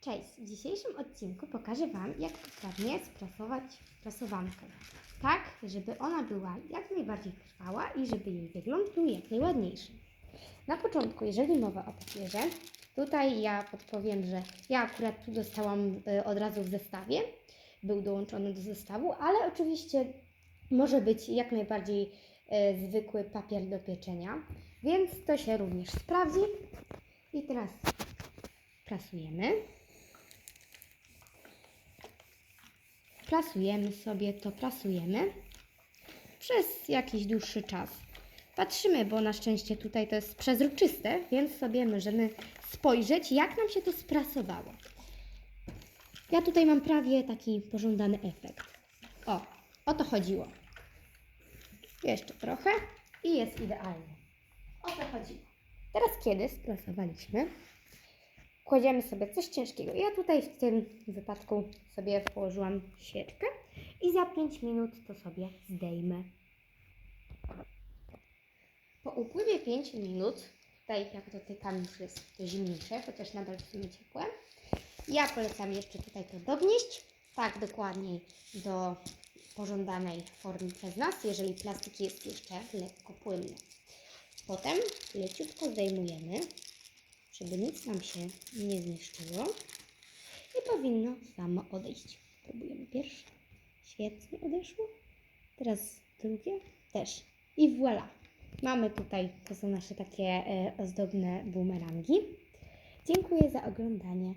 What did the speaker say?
Cześć! W dzisiejszym odcinku pokażę Wam, jak poprawnie sprasować prasowankę. Tak, żeby ona była jak najbardziej trwała i żeby jej wygląd był jak najładniejszy. Na początku, jeżeli mowa o papierze, tutaj ja podpowiem, że ja akurat tu dostałam e, od razu w zestawie, był dołączony do zestawu, ale oczywiście może być jak najbardziej e, zwykły papier do pieczenia, więc to się również sprawdzi. I teraz prasujemy. Plasujemy sobie to, prasujemy przez jakiś dłuższy czas. Patrzymy, bo na szczęście tutaj to jest przezroczyste, więc sobie możemy spojrzeć, jak nam się to sprasowało. Ja tutaj mam prawie taki pożądany efekt. O, o to chodziło. Jeszcze trochę i jest idealnie. O to chodziło. Teraz kiedy sprasowaliśmy, kładziemy sobie coś ciężkiego. Ja tutaj w tym wypadku sobie położyłam świeczkę i za 5 minut to sobie zdejmę. Po upływie 5 minut, tutaj jak dotykam już jest to zimniejsze, chociaż nadal w sumie ciepłe. Ja polecam jeszcze tutaj to dognieść, tak dokładniej do pożądanej formy przez nas, jeżeli plastik jest jeszcze lekko płynny. Potem leciutko zdejmujemy, żeby nic nam się nie zniszczyło i powinno samo odejść. Próbujemy pierwsze. Świetnie odeszło. Teraz drugie też. I voilà. Mamy tutaj, to są nasze takie e, ozdobne bumerangi. Dziękuję za oglądanie.